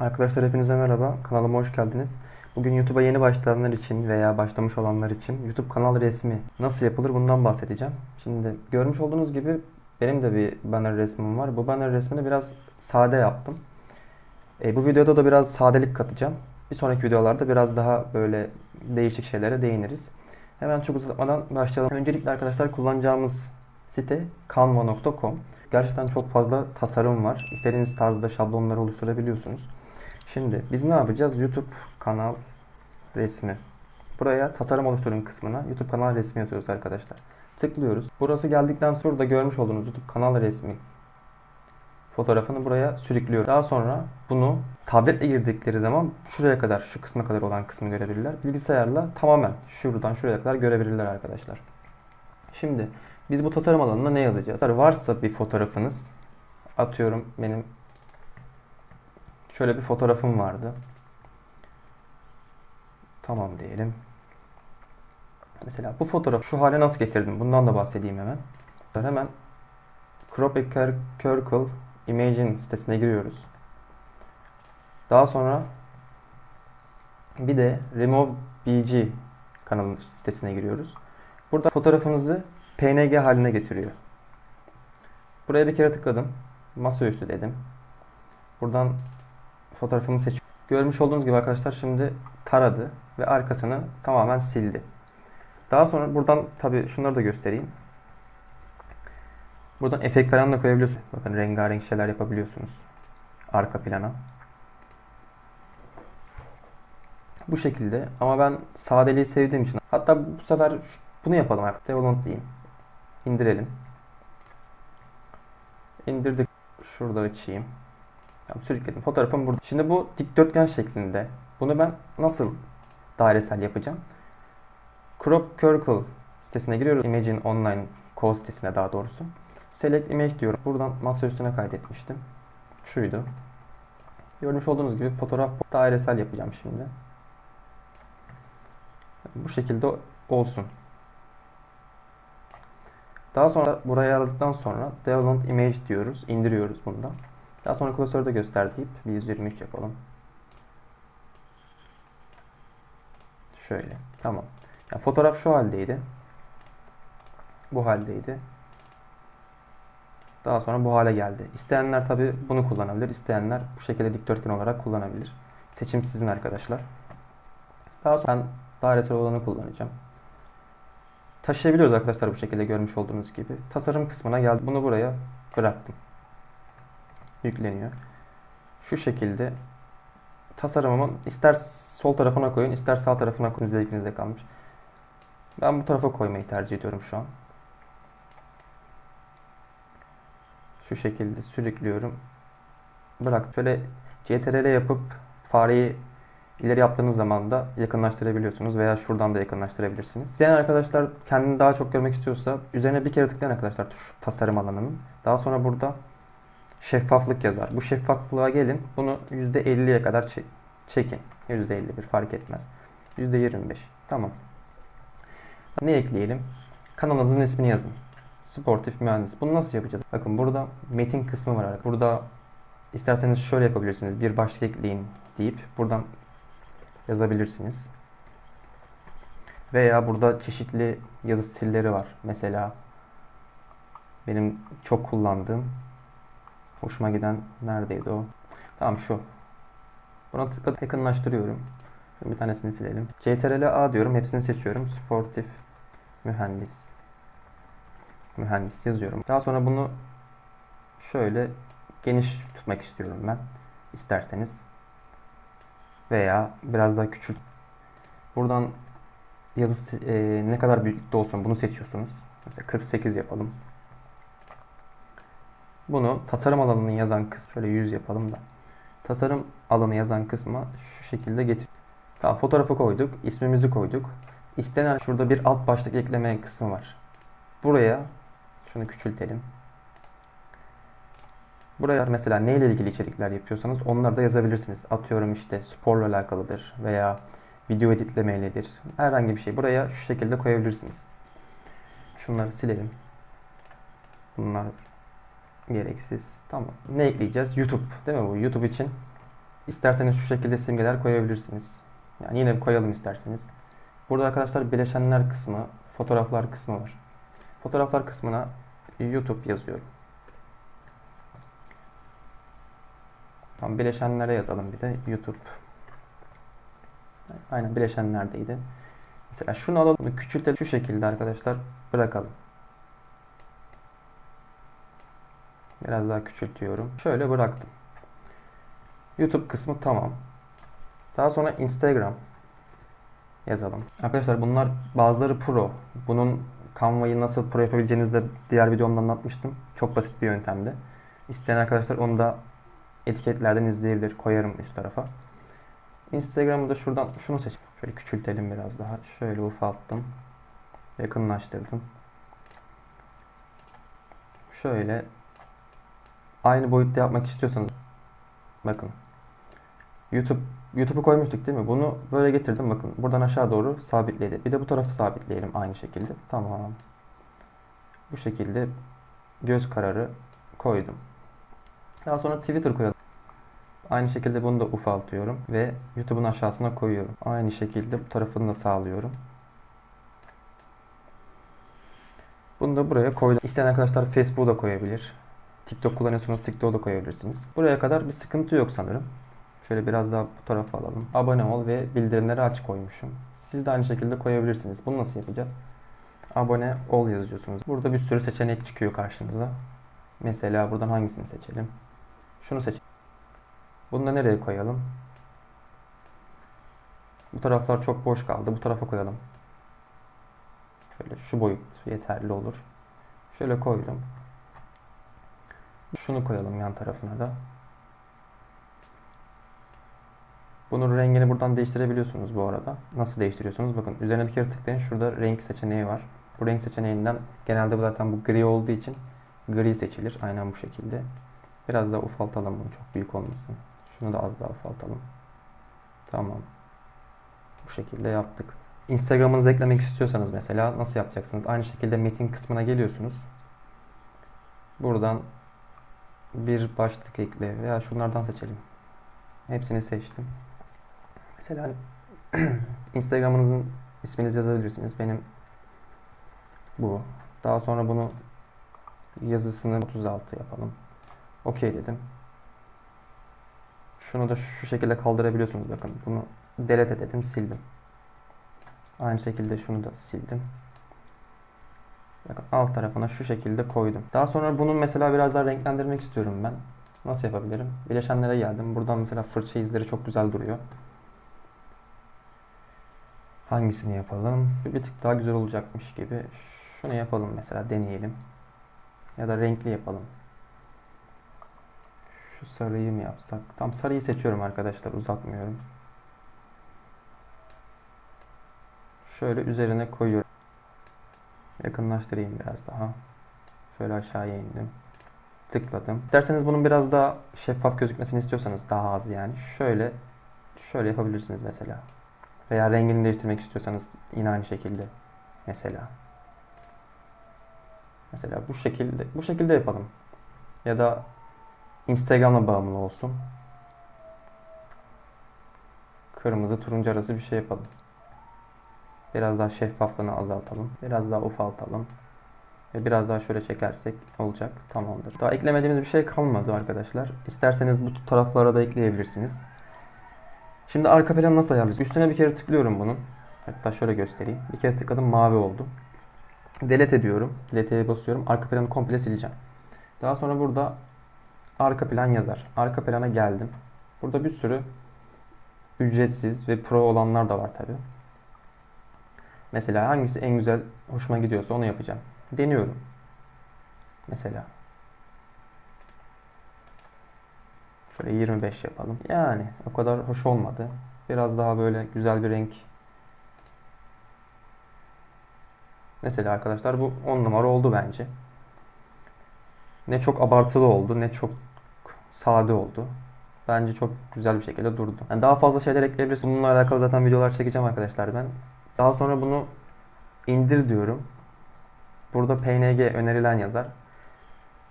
Arkadaşlar hepinize merhaba. Kanalıma hoş geldiniz. Bugün YouTube'a yeni başlayanlar için veya başlamış olanlar için YouTube kanal resmi nasıl yapılır bundan bahsedeceğim. Şimdi görmüş olduğunuz gibi benim de bir banner resmim var. Bu banner resmini biraz sade yaptım. E, bu videoda da biraz sadelik katacağım. Bir sonraki videolarda biraz daha böyle değişik şeylere değiniriz. Hemen çok uzatmadan başlayalım. Öncelikle arkadaşlar kullanacağımız site canva.com. Gerçekten çok fazla tasarım var. İstediğiniz tarzda şablonları oluşturabiliyorsunuz. Şimdi biz ne yapacağız? YouTube kanal resmi. Buraya tasarım oluşturun kısmına YouTube kanal resmi yazıyoruz arkadaşlar. Tıklıyoruz. Burası geldikten sonra da görmüş olduğunuz YouTube kanal resmi fotoğrafını buraya sürüklüyoruz. Daha sonra bunu tabletle girdikleri zaman şuraya kadar, şu kısma kadar olan kısmı görebilirler. Bilgisayarla tamamen şuradan şuraya kadar görebilirler arkadaşlar. Şimdi biz bu tasarım alanına ne yazacağız? Varsa bir fotoğrafınız, atıyorum benim şöyle bir fotoğrafım vardı. Tamam diyelim. Mesela bu fotoğraf şu hale nasıl getirdim? Bundan da bahsedeyim hemen. Hemen Crop Circle Imagine sitesine giriyoruz. Daha sonra bir de Remove BG kanalının sitesine giriyoruz. Burada fotoğrafınızı PNG haline getiriyor. Buraya bir kere tıkladım. Masaüstü dedim. Buradan fotoğrafımı seç. Görmüş olduğunuz gibi arkadaşlar şimdi taradı ve arkasını tamamen sildi. Daha sonra buradan tabi şunları da göstereyim. Buradan efekt falan da koyabiliyorsunuz. Bakın rengarenk şeyler yapabiliyorsunuz. Arka plana. Bu şekilde ama ben sadeliği sevdiğim için hatta bu sefer bunu yapalım. Development diyeyim. İndirelim. İndirdik. Şurada açayım. Tamam, sürükledim. Fotoğrafım burada. Şimdi bu dikdörtgen şeklinde. Bunu ben nasıl dairesel yapacağım? Crop Circle sitesine giriyoruz. Imagine Online Co sitesine daha doğrusu. Select Image diyorum. Buradan masa üstüne kaydetmiştim. Şuydu. Görmüş olduğunuz gibi fotoğraf dairesel yapacağım şimdi. Bu şekilde olsun. Daha sonra buraya aldıktan sonra Download Image diyoruz. indiriyoruz bundan. Daha sonra klasörde göster deyip 123 yapalım. Şöyle. Tamam. Yani fotoğraf şu haldeydi. Bu haldeydi. Daha sonra bu hale geldi. İsteyenler tabi bunu kullanabilir. İsteyenler bu şekilde dikdörtgen olarak kullanabilir. Seçim sizin arkadaşlar. Daha sonra ben dairesel olanı kullanacağım. Taşıyabiliyoruz arkadaşlar bu şekilde görmüş olduğunuz gibi. Tasarım kısmına geldi. Bunu buraya bıraktım. Yükleniyor. Şu şekilde tasarımımın ister sol tarafına koyun ister sağ tarafına koyun zevkinize kalmış. Ben bu tarafa koymayı tercih ediyorum şu an. Şu şekilde sürüklüyorum. Bırak. Şöyle CTRL yapıp fareyi ileri yaptığınız zaman da yakınlaştırabiliyorsunuz veya şuradan da yakınlaştırabilirsiniz. İsteyen arkadaşlar kendini daha çok görmek istiyorsa üzerine bir kere tıklayan arkadaşlar şu tasarım alanının. Daha sonra burada şeffaflık yazar. Bu şeffaflığa gelin. Bunu %50'ye kadar çek çekin. %51 fark etmez. %25. Tamam. Ne ekleyelim? Kanalınızın ismini yazın. Sportif mühendis. Bunu nasıl yapacağız? Bakın burada metin kısmı var. Burada isterseniz şöyle yapabilirsiniz. Bir başlık ekleyin deyip buradan yazabilirsiniz. Veya burada çeşitli yazı stilleri var. Mesela benim çok kullandığım hoşuma giden neredeydi o? Tamam şu. Buna tıkladım. Yakınlaştırıyorum. Şimdi bir tanesini silelim. CTRL A diyorum. Hepsini seçiyorum. Sportif mühendis. Mühendis yazıyorum. Daha sonra bunu şöyle geniş tutmak istiyorum ben. İsterseniz. Veya biraz daha küçült. Buradan yazı e, ne kadar büyüklükte olsun bunu seçiyorsunuz. Mesela 48 yapalım. Bunu tasarım alanını yazan kısım şöyle 100 yapalım da. Tasarım alanı yazan kısma şu şekilde getir. Tamam fotoğrafı koyduk, ismimizi koyduk. İstenen şurada bir alt başlık ekleme kısmı var. Buraya şunu küçültelim. Buraya mesela neyle ilgili içerikler yapıyorsanız onları da yazabilirsiniz. Atıyorum işte sporla alakalıdır veya video editlemeyledir. Herhangi bir şey. Buraya şu şekilde koyabilirsiniz. Şunları silelim. Bunlar gereksiz. Tamam. Ne ekleyeceğiz? YouTube. Değil mi bu? YouTube için İsterseniz şu şekilde simgeler koyabilirsiniz. Yani yine koyalım isterseniz. Burada arkadaşlar bileşenler kısmı, fotoğraflar kısmı var. Fotoğraflar kısmına YouTube yazıyorum. Tamam, bileşenlere yazalım bir de YouTube. Aynen bileşenlerdeydi. Mesela şunu alalım, küçültelim şu şekilde arkadaşlar bırakalım. Biraz daha küçültüyorum. Şöyle bıraktım. YouTube kısmı tamam. Daha sonra Instagram yazalım. Arkadaşlar bunlar bazıları pro. Bunun Canva'yı nasıl pro yapabileceğinizi de diğer videomda anlatmıştım. Çok basit bir yöntemdi. İsteyen arkadaşlar onu da etiketlerden izleyebilir. Koyarım üst tarafa. Instagram'ı da şuradan şunu seç. Şöyle küçültelim biraz daha. Şöyle ufalttım. Yakınlaştırdım. Şöyle aynı boyutta yapmak istiyorsanız bakın YouTube YouTube'u koymuştuk değil mi? Bunu böyle getirdim bakın. Buradan aşağı doğru sabitledi. Bir de bu tarafı sabitleyelim aynı şekilde. Tamam. Bu şekilde göz kararı koydum. Daha sonra Twitter koyalım. Aynı şekilde bunu da ufaltıyorum ve YouTube'un aşağısına koyuyorum. Aynı şekilde bu tarafını da sağlıyorum. Bunu da buraya koydum. İsteyen arkadaşlar Facebook'u da koyabilir. TikTok kullanıyorsanız TikTok'u da koyabilirsiniz. Buraya kadar bir sıkıntı yok sanırım. Şöyle biraz daha bu tarafa alalım. Abone ol ve bildirimleri aç koymuşum. Siz de aynı şekilde koyabilirsiniz. Bunu nasıl yapacağız? Abone ol yazıyorsunuz. Burada bir sürü seçenek çıkıyor karşınıza. Mesela buradan hangisini seçelim? Şunu seç. Bunu da nereye koyalım? Bu taraflar çok boş kaldı. Bu tarafa koyalım. Şöyle şu boyut yeterli olur. Şöyle koydum. Şunu koyalım yan tarafına da. Bunun rengini buradan değiştirebiliyorsunuz bu arada. Nasıl değiştiriyorsunuz? Bakın üzerine bir kere tıklayın. Şurada renk seçeneği var. Bu renk seçeneğinden genelde bu zaten bu gri olduğu için gri seçilir. Aynen bu şekilde. Biraz daha ufaltalım bunu çok büyük olmasın. Şunu da az daha ufaltalım. Tamam. Bu şekilde yaptık. Instagram'ınızı eklemek istiyorsanız mesela nasıl yapacaksınız? Aynı şekilde metin kısmına geliyorsunuz. Buradan bir başlık ekle veya şunlardan seçelim. Hepsini seçtim. Mesela Instagram'ınızın isminizi yazabilirsiniz. Benim bu. Daha sonra bunu yazısını 36 yapalım. Okey dedim. Şunu da şu şekilde kaldırabiliyorsunuz. Bakın bunu delete dedim sildim. Aynı şekilde şunu da sildim. Bakın alt tarafına şu şekilde koydum. Daha sonra bunu mesela biraz daha renklendirmek istiyorum ben. Nasıl yapabilirim? Bileşenlere geldim. Buradan mesela fırça izleri çok güzel duruyor. Hangisini yapalım? Bir tık daha güzel olacakmış gibi. Şunu yapalım mesela deneyelim. Ya da renkli yapalım. Şu sarıyı mı yapsak? Tam sarıyı seçiyorum arkadaşlar uzatmıyorum. Şöyle üzerine koyuyorum. Yakınlaştırayım biraz daha. Şöyle aşağıya indim. Tıkladım. İsterseniz bunun biraz daha şeffaf gözükmesini istiyorsanız daha az yani. Şöyle şöyle yapabilirsiniz mesela. Veya rengini değiştirmek istiyorsanız yine aynı şekilde mesela. Mesela bu şekilde bu şekilde yapalım. Ya da Instagram'la bağımlı olsun. Kırmızı turuncu arası bir şey yapalım. Biraz daha şeffaflığını azaltalım. Biraz daha ufaltalım. Ve biraz daha şöyle çekersek olacak. Tamamdır. Daha eklemediğimiz bir şey kalmadı arkadaşlar. İsterseniz bu taraflara da ekleyebilirsiniz. Şimdi arka planı nasıl ayarlayacağız? Üstüne bir kere tıklıyorum bunun. Hatta şöyle göstereyim. Bir kere tıkladım mavi oldu. Delete ediyorum. Delete'ye basıyorum. Arka planı komple sileceğim. Daha sonra burada arka plan yazar. Arka plana geldim. Burada bir sürü ücretsiz ve pro olanlar da var tabi. Mesela hangisi en güzel hoşuma gidiyorsa onu yapacağım. Deniyorum. Mesela. Şöyle 25 yapalım. Yani o kadar hoş olmadı. Biraz daha böyle güzel bir renk. Mesela arkadaşlar bu 10 numara oldu bence. Ne çok abartılı oldu ne çok sade oldu. Bence çok güzel bir şekilde durdu. Yani daha fazla şeyler ekleyebilirsiniz. Bununla alakalı zaten videolar çekeceğim arkadaşlar ben. Daha sonra bunu indir diyorum. Burada PNG önerilen yazar.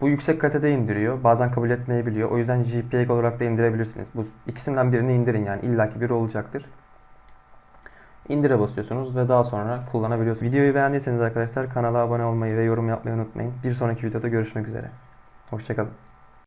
Bu yüksek kalitede indiriyor. Bazen kabul etmeyebiliyor. O yüzden JPEG olarak da indirebilirsiniz. Bu ikisinden birini indirin yani. illaki biri olacaktır. İndire basıyorsunuz ve daha sonra kullanabiliyorsunuz. Videoyu beğendiyseniz arkadaşlar kanala abone olmayı ve yorum yapmayı unutmayın. Bir sonraki videoda görüşmek üzere. Hoşçakalın.